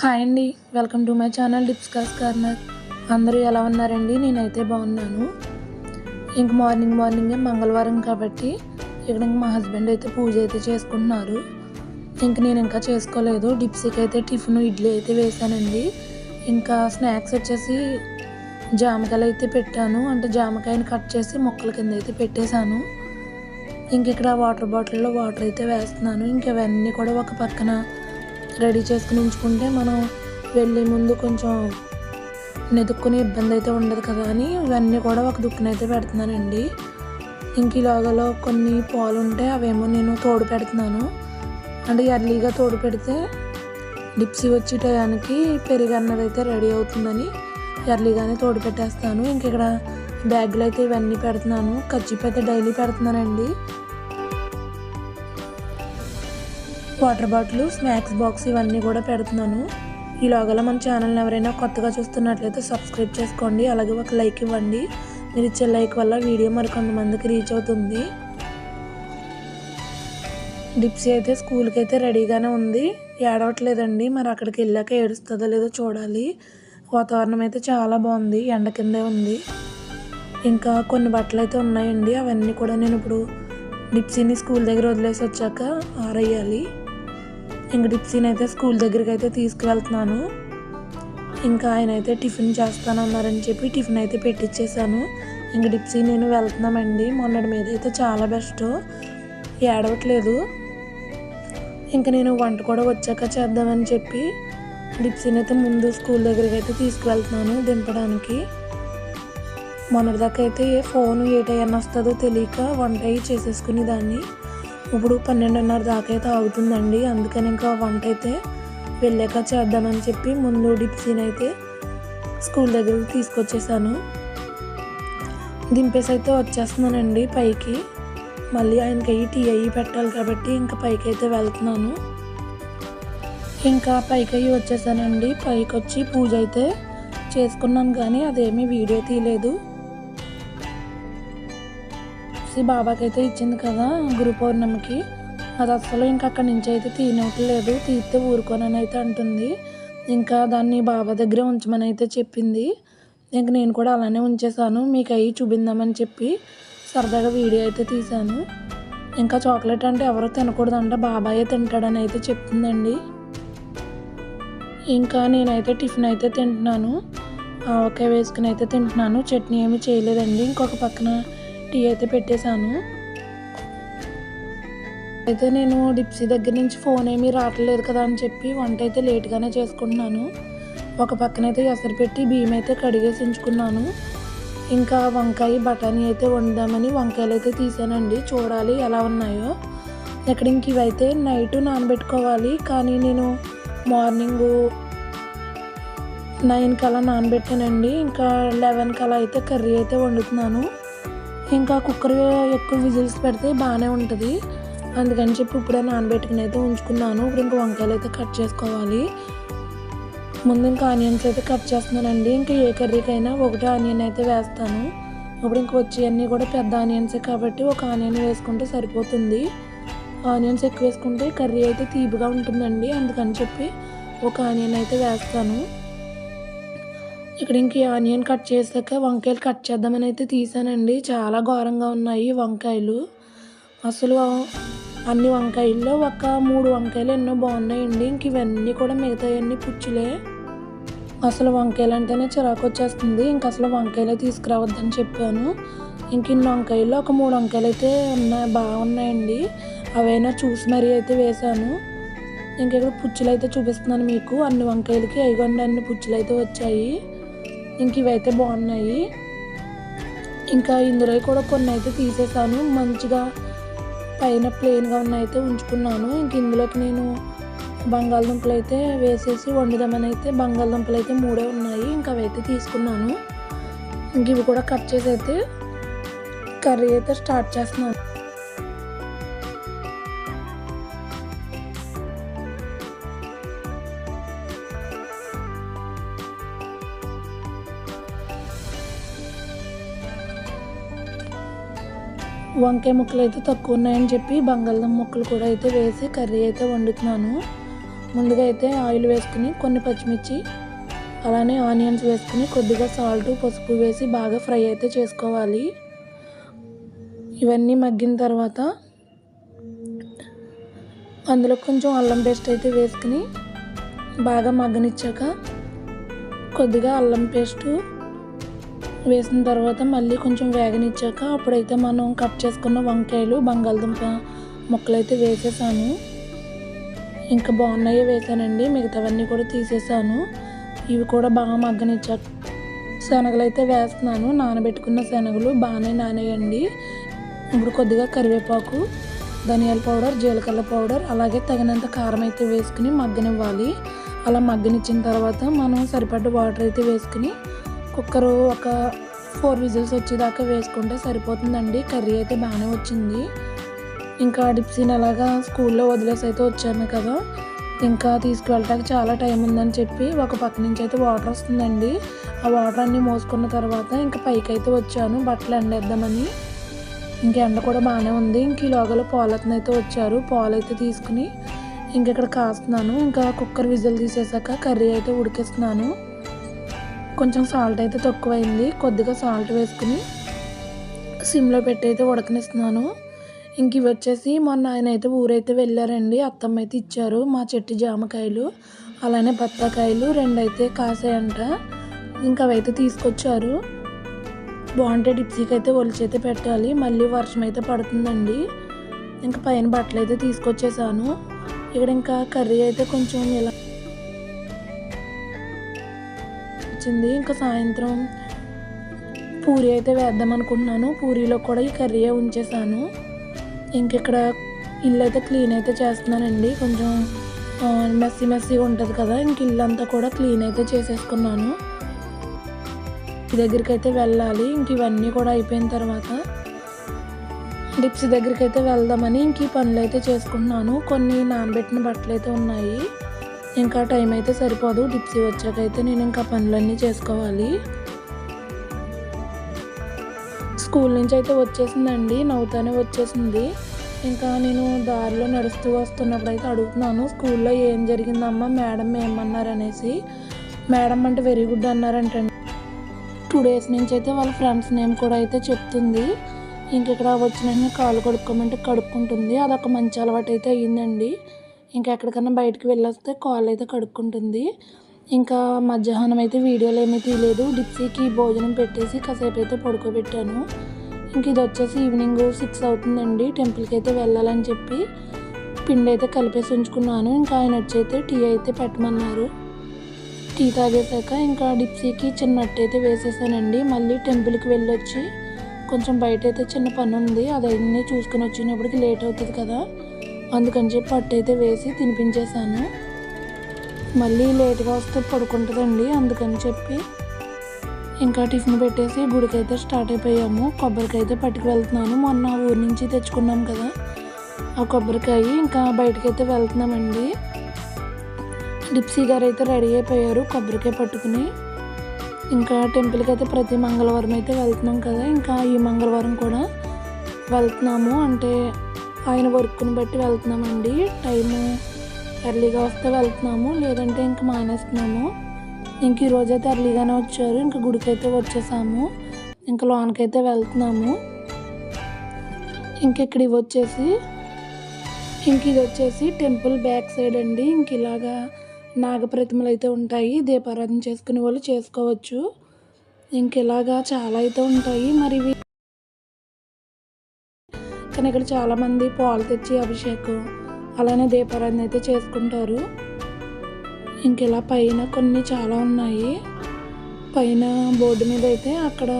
Hi అండి. Welcome to my channel డిప్స్కాస్ corner. అందరూ ఎలా ఉన్నారండి? నేనైతే బాగున్నాను. ఇంక మార్నింగ్ మార్నింగే మంగళవారం కాబట్టి ఇక్కడ ఇంక మా హస్బెండ్ అయితే పూజ అయితే చేసుకుంటున్నారు. ఇంక నేను ఇంకా చేసుకోలేదు. డిప్సీకి అయితే టిఫిన్ ఇడ్లీ అయితే వేసానండి. ఇంకా స్నాక్స్ వచ్చేసి జామకాయలు అయితే పెట్టాను. అంటే జామకాయని కట్ చేసి మొక్కల కింద అయితే పెట్టేశాను. ఇంక ఇక్కడ వాటర్ బాటిల్లో వాటర్ అయితే వేస్తున్నాను. ఇంక ఇవన్నీ కూడా ఒక పక్కన రెడీ చేసుకుని ఉంచుకుంటే మనం వెళ్ళే ముందు కొంచెం నెదుక్కునే ఇబ్బంది అయితే ఉండదు కదా అని ఇవన్నీ కూడా ఒక దుక్కునైతే పెడుతున్నానండి. ఇంక ఈ కొన్ని పాలు ఉంటే అవేమో నేను తోడు పెడుతున్నాను. అంటే ఎర్లీగా తోడు పెడితే డిప్సీ వచ్చే టయానికి పెరుగు అన్నది అయితే రెడీ అవుతుందని ఎర్లీగానే తోడు పెట్టేస్తాను. ఇంక ఇక్కడ బ్యాగ్లో అయితే ఇవన్నీ పెడుతున్నాను. ఖర్చు అయితే డైలీ పెడుతున్నానండి. వాటర్ బాటిల్ స్నాక్స్ బాక్స్ ఇవన్నీ కూడా పెడుతున్నాను. ఈ లోగల మన ఛానల్ని ఎవరైనా కొత్తగా చూస్తున్నట్లయితే సబ్స్క్రైబ్ చేసుకోండి. అలాగే ఒక లైక్ ఇవ్వండి. మీరు ఇచ్చే లైక్ వల్ల వీడియో మరికొంతమందికి రీచ్ అవుతుంది. డిప్సీ అయితే స్కూల్కి అయితే రెడీగానే ఉంది. ఏడవట్లేదండి. మరి అక్కడికి వెళ్ళాక ఏడుస్తుందో లేదో చూడాలి. వాతావరణం అయితే చాలా బాగుంది. ఎండ కిందే ఉంది. ఇంకా కొన్ని బట్టలు అయితే ఉన్నాయండి. అవన్నీ కూడా నేను ఇప్పుడు డిప్సీని స్కూల్ దగ్గర వదిలేసి వచ్చాక ఆరయ్యాలి ఇంక డిప్సీని అయితే స్కూల్ దగ్గరికి అయితే తీసుకువెళ్తున్నాను. ఇంకా ఆయన అయితే టిఫిన్ చేస్తానన్నారని చెప్పి టిఫిన్ అయితే పెట్టించేసాను ఇంక డిప్సీ నేను వెళ్తున్నామండి. మొన్నటి మీద అయితే చాలా బెస్ట్. ఏడవట్లేదు. ఇంకా నేను వంట కూడా వచ్చాక చేద్దామని చెప్పి డిప్సీని అయితే ముందు స్కూల్ దగ్గరికి అయితే తీసుకువెళ్తున్నాను దింపడానికి. మొన్నటిదాకా అయితే ఫోన్ ఏ టైం వస్తుందో తెలియక వంట అయ్యి చేసేసుకుని దాన్ని ఇప్పుడు పన్నెండున్నర దాకా అయితే అవుతుందండి. అందుకని ఇంకా వంట అయితే వెళ్ళాక చేద్దామని చెప్పి ముందు డిప్సీని అయితే స్కూల్ దగ్గరికి తీసుకొచ్చేసాను. దింపేసి అయితే వచ్చేస్తున్నానండి పైకి. మళ్ళీ ఆయనకి అయ్యి టీ అయ్యి పెట్టాలి కాబట్టి ఇంకా పైకి అయితే వెళ్తున్నాను. ఇంకా పైకి అయ్యి వచ్చేసానండి. పైకి వచ్చి పూజ అయితే చేసుకున్నాను కానీ అదేమీ వీడియో తీయలేదు. చేసి బాబాకి అయితే ఇచ్చింది కదా గురు పౌర్ణమికి. అది అసలు ఇంకా అక్కడి నుంచి అయితే తీయనట్లేదు తీస్తే ఊరుకోనని అయితే అంటుంది. ఇంకా దాన్ని బాబా దగ్గర ఉంచమని అయితే చెప్పింది. ఇంక నేను కూడా అలానే ఉంచేసాను మీకు అవి చూపిందామని చెప్పి సరదాగా వీడియో అయితే తీశాను. ఇంకా చాక్లెట్ అంటే ఎవరో తినకూడదంట బాబాయే తింటాడని అయితే చెప్తుందండి. ఇంకా నేనైతే టిఫిన్ అయితే తింటున్నాను. ఆవకాయ వేసుకుని అయితే తింటున్నాను చట్నీ ఏమీ చేయలేదండి. ఇంకొక పక్కన టీ అయితే పెట్టేశాను. అయితే నేను డిప్సీ దగ్గర నుంచి ఫోన్ ఏమీ రావట్లేదు కదా అని చెప్పి వంట అయితే లేట్గానే చేసుకుంటున్నాను. ఒక పక్కన అయితే ఎసరు పెట్టి బియ్యం అయితే కడిగేసి ఉంచుకున్నాను. ఇంకా వంకాయ బఠానీ అయితే వండుదామని వంకాయలు అయితే తీసానండి. చూడాలి ఎలా ఉన్నాయో. ఇక్కడ ఇంక ఇవైతే నైట్ నానబెట్టుకోవాలి. కానీ నేను మార్నింగ్ నైన్ కలా నానబెట్టానండి. ఇంకా లెవెన్ అలా అయితే కర్రీ అయితే వండుతున్నాను. ఇంకా కుక్కర్ ఎక్కువ విజిల్స్ పెడితే బాగానే ఉంటుంది. అందుకని చెప్పి ఇప్పుడే నానబెట్టుకుని అయితే ఉంచుకున్నాను. ఇప్పుడు ఇంకా వంకాయలు అయితే కట్ చేసుకోవాలి. ముందు ఇంకా ఆనియన్స్ అయితే కట్ చేస్తున్నానండి. ఇంకా ఏ కర్రీకైనా ఒకటే ఆనియన్ అయితే వేస్తాను. ఇప్పుడు ఇంక వచ్చేవన్నీ కూడా పెద్ద ఆనియన్సే కాబట్టి ఒక ఆనియన్ వేసుకుంటే సరిపోతుంది. ఆనియన్స్ ఎక్కువ వేసుకుంటే కర్రీ అయితే తీపిగా ఉంటుందండి. అందుకని చెప్పి ఒక ఆనియన్ అయితే వేస్తాను. ఇక్కడ ఇంక ఆనియన్ కట్ చేశాక వంకాయలు కట్ చేద్దామని అయితే తీసానండి. చాలా ఘోరంగా ఉన్నాయి వంకాయలు. అసలు అన్ని వంకాయల్లో ఒక మూడు వంకాయలు ఎన్నో బాగున్నాయండి. ఇంక ఇవన్నీ కూడా మిగతాయన్నీ పుచ్చులే. అసలు వంకాయలు అంటేనే చిరాకు వచ్చేస్తుంది. ఇంక అసలు వంకాయలే తీసుకురావద్దని చెప్పాను. ఇంక ఇన్ని వంకాయల్లో ఒక మూడు వంకాయలు అయితే ఉన్నాయి బాగున్నాయండి. అవైనా చూసి మరీ అయితే వేశాను ఇంక ఇక్కడ పుచ్చులు అయితే చూపిస్తున్నాను మీకు. అన్ని వంకాయలకి అయిగొండ అన్ని పుచ్చులు అయితే వచ్చాయి. ఇంక ఇవైతే బాగున్నాయి. ఇంకా ఇందులో కూడా కొన్ని అయితే తీసేసాను. మంచిగా పైన ప్లెయిన్గా ఉన్న అయితే ఉంచుకున్నాను. ఇంక ఇందులోకి నేను బంగాళదుంపలు అయితే వేసేసి వండుదామని అయితే బంగాళదుంపలు అయితే మూడే ఉన్నాయి. ఇంకా అవైతే తీసుకున్నాను. ఇంక ఇవి కూడా కట్ చేసి అయితే కర్రీ అయితే స్టార్ట్ చేస్తున్నాను. వంకాయ ముక్కలు అయితే తక్కువ ఉన్నాయని చెప్పి బంగాళదుంప ముక్కలు కూడా అయితే వేసి కర్రీ అయితే వండుతున్నాను. ముందుగా అయితే ఆయిల్ వేసుకుని కొన్ని పచ్చిమిర్చి అలానే ఆనియన్స్ వేసుకుని కొద్దిగా సాల్ట్ పసుపు వేసి బాగా ఫ్రై అయితే చేసుకోవాలి. ఇవన్నీ మగ్గిన తర్వాత అందులో కొంచెం అల్లం పేస్ట్ అయితే వేసుకుని బాగా మగ్గనిచ్చాక కొద్దిగా అల్లం పేస్టు వేసిన తర్వాత మళ్ళీ కొంచెం వేగనిచ్చాక అప్పుడైతే మనం కట్ చేసుకున్న వంకాయలు బంగాళదుంప ముక్కలు అయితే వేసేసాను. ఇంకా బాగున్నాయి వేసానండి. మిగతావన్నీ కూడా తీసేసాను. ఇవి కూడా బాగా మగ్గనిచ్చాక శనగలు అయితే వేస్తున్నాను. నానబెట్టుకున్న శనగలు బాగానే నానేయండి. ఇప్పుడు కొద్దిగా కరివేపాకు ధనియాల పౌడర్ జీలకర్ర పౌడర్ అలాగే తగినంత కారం అయితే వేసుకుని మగ్గనివ్వాలి. అలా మగ్గనిచ్చిన తర్వాత మనం సరిపడ్డ వాటర్ అయితే వేసుకుని కుక్కర్ ఒక ఫోర్ విజిల్స్ వచ్చేదాకా వేసుకుంటే సరిపోతుందండి. కర్రీ అయితే బాగానే వచ్చింది. ఇంకా డిప్సీని అలాగా స్కూల్లో వదిలేసి అయితే వచ్చాను కదా. ఇంకా తీసుకువెళ్ళటానికి చాలా టైం ఉందని చెప్పి ఒక పక్క నుంచి అయితే వాటర్ వస్తుందండి. ఆ వాటర్ అన్నీ మోసుకున్న తర్వాత ఇంకా పైకి అయితే వచ్చాను. బట్టలు ఎండేద్దామని. ఇంక ఎండ కూడా బాగానే ఉంది. ఇంక ఈ లోగలో పాలతను అయితే వచ్చారు. పాలు అయితే తీసుకుని ఇంక ఇక్కడ కాస్తున్నాను. ఇంకా కుక్కర్ విజిల్ తీసేసాక కర్రీ అయితే ఉడికిస్తున్నాను. కొంచెం సాల్ట్ అయితే తక్కువైంది. కొద్దిగా సాల్ట్ వేసుకుని సిమ్లో పెట్టి అయితే ఉడకనిస్తున్నాను. ఇంక ఇవి వచ్చేసి మొన్న ఆయన అయితే ఊరైతే వెళ్ళారండి. అత్తమ్మ అయితే ఇచ్చారు మా చెట్టు జామకాయలు అలానే బత్తాకాయలు రెండైతే కాసాయంట. ఇంకా అవైతే తీసుకొచ్చారు. బాగుంటే డిప్సీకి అయితే ఒలిచైతే పెట్టాలి. మళ్ళీ వర్షం అయితే పడుతుందండి. ఇంకా పైన బట్టలు అయితే తీసుకొచ్చేసాను. ఇక్కడ ఇంకా కర్రీ అయితే కొంచెం ఇలా వచ్చింది. ఇంకా సాయంత్రం పూరి అయితే వేద్దాం అనుకుంటున్నాను. పూరీలో కూడా ఈ కర్రీ ఉంచేసాను. ఇంక ఇక్కడ ఇల్లు అయితే క్లీన్ అయితే చేస్తున్నానండి. కొంచెం మెస్సీ మెస్సీగా ఉంటుంది కదా ఇంక ఇల్లు అంతా కూడా క్లీన్ అయితే చేసేసుకున్నాను. దగ్గరికి అయితే వెళ్ళాలి. ఇంక ఇవన్నీ కూడా అయిపోయిన తర్వాత డిప్స్ దగ్గరికి అయితే వెళ్దామని ఇంక ఈ పనులు అయితే చేసుకుంటున్నాను. కొన్ని నానబెట్టిన బట్టలు అయితే ఉన్నాయి. ఇంకా టైం అయితే సరిపోదు. డిప్సీ వచ్చాకైతే నేను ఇంకా పనులన్నీ చేసుకోవాలి. స్కూల్ నుంచి అయితే వచ్చేసిందండి. నవ్వుతానే వచ్చేసింది. ఇంకా నేను దారిలో నడుస్తూ వస్తున్నప్పుడు అయితే అడుగుతున్నాను స్కూల్లో ఏం జరిగిందమ్మా? మేడం ఏమన్నారనేసి? మేడం అంటే వెరీ గుడ్ అన్నారంటండి. టూ డేస్ నుంచి అయితే వాళ్ళ ఫ్రెండ్స్ నేమ్ కూడా అయితే చెప్తుంది. ఇంక ఇక్కడ వచ్చిన కాలు కడుక్కోమంటే కడుక్కుంటుంది అదొక మంచి అలవాటు అయితే అయ్యిందండి. ఇంకా ఎక్కడికన్నా బయటకు వెళ్ళొస్తే కాళ్ళు అయితే కడుక్కుంటుంది. ఇంకా మధ్యాహ్నం అయితే వీడియోలు ఏమీ తీయలేదు. డిప్సీకి భోజనం పెట్టేసి కాసేపు అయితే పడుకోబెట్టాను. ఇంక ఇది వచ్చేసి ఈవినింగ్ సిక్స్ అవుతుందండి. టెంపుల్కి అయితే వెళ్ళాలని చెప్పి పిండి అయితే కలిపేసి ఉంచుకున్నాను. ఇంకా ఆయన వచ్చి అయితే టీ అయితే పెట్టమన్నారు. టీ తాగేసాక ఇంకా డిప్సీకి చిన్న అట్టు అయితే వేసేసానండి. మళ్ళీ టెంపుల్కి వెళ్ళొచ్చి కొంచెం బయట అయితే చిన్న పని ఉంది అదన్నీ చూసుకుని వచ్చినప్పటికి లేట్ అవుతుంది కదా. అందుకని చెప్పి అట్టయితే వేసి తినిపించేశాను. మళ్ళీ లేట్గా వస్తే పడుకుంటుందండి అందుకని చెప్పి ఇంకా టిఫిన్ పెట్టేసి గుడికైతే స్టార్ట్ అయిపోయాము. కొబ్బరికాయ అయితే పట్టుకు వెళ్తున్నాను. మొన్న ఊరి నుంచి తెచ్చుకున్నాం కదా ఆ కొబ్బరికాయ ఇంకా బయటకైతే అయితే వెళ్తున్నామండి. డిప్సీ గారు అయితే రెడీ అయిపోయారు కొబ్బరికాయ పట్టుకుని. ఇంకా టెంపుల్కి అయితే ప్రతి మంగళవారం అయితే వెళ్తున్నాం కదా ఇంకా ఈ మంగళవారం కూడా వెళ్తున్నాము. అంటే ఆయన వర్క్ని బట్టి వెళ్తున్నామండి. టైము ఎర్లీగా వస్తే వెళ్తున్నాము. లేదంటే ఇంక మానేస్తున్నాము. ఇంక ఈరోజు అయితే ఎర్లీగానే వచ్చారు. ఇంక గుడికైతే వచ్చేసాము. ఇంకా లోన్కైతే వెళ్తున్నాము. ఇంక ఇక్కడ ఇవి వచ్చేసి ఇంక ఇది వచ్చేసి టెంపుల్ బ్యాక్ సైడ్ అండి. ఇంక ఇలాగా నాగప్రతిమలు అయితే ఉంటాయి. దీపారాధన చేసుకునే వాళ్ళు చేసుకోవచ్చు. ఇంక ఇలాగా చాలా అయితే ఉంటాయి. మరి ఇవి కానీ ఇక్కడ చాలామంది పాలు తెచ్చి అభిషేకం అలానే దీపారాధన అయితే చేసుకుంటారు. ఇంక ఇలా పైన కొన్ని చాలా ఉన్నాయి. పైన బోర్డు మీద అయితే అక్కడ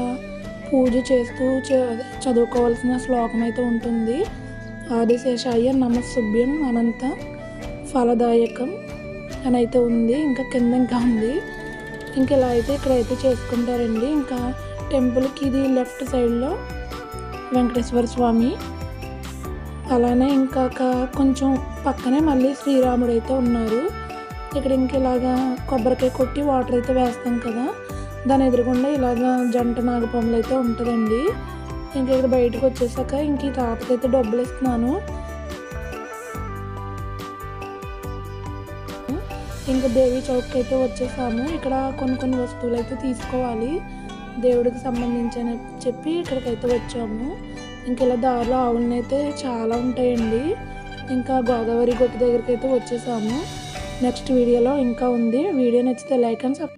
పూజ చేస్తూ చదువుకోవాల్సిన శ్లోకం అయితే ఉంటుంది. ఆదిశేషాయ నమస్సుభ్యం అనంత ఫలదాయకం అని అయితే ఉంది. ఇంకా కింద ఇంకా ఉంది. ఇంక ఇలా అయితే ఇక్కడైతే చేసుకుంటారండి. ఇంకా టెంపుల్కి ఇది లెఫ్ట్ సైడ్లో వెంకటేశ్వర స్వామి అలానే ఇంకా కొంచెం పక్కనే మళ్ళీ శ్రీరాముడు అయితే ఉన్నారు. ఇక్కడ ఇంక ఇలాగా కొబ్బరికాయ కొట్టి వాటర్ అయితే వేస్తాం కదా. దాని ఎదురుగుండా ఇలాగా జంట నాగపాములు అయితే ఉంటుందండి. ఇంక ఇక్కడ బయటకు వచ్చేసాక ఇంక ఈ తాతకైతే డబ్బులు ఇస్తున్నాను ఇంకా దేవి చౌక్కి అయితే వచ్చేసాము. ఇక్కడ కొన్ని కొన్ని వస్తువులు అయితే తీసుకోవాలి. దేవుడికి సంబంధించి చెప్పి ఇక్కడికైతే వచ్చాము. ఇంక ఇలా దారిలో ఆవులనైతే అయితే చాలా ఉంటాయండి. ఇంకా గోదావరి గొట్టు దగ్గరికి అయితే వచ్చేసాము. నెక్స్ట్ వీడియోలో ఇంకా ఉంది. వీడియో నచ్చితే లైక్ అండ్ సబ్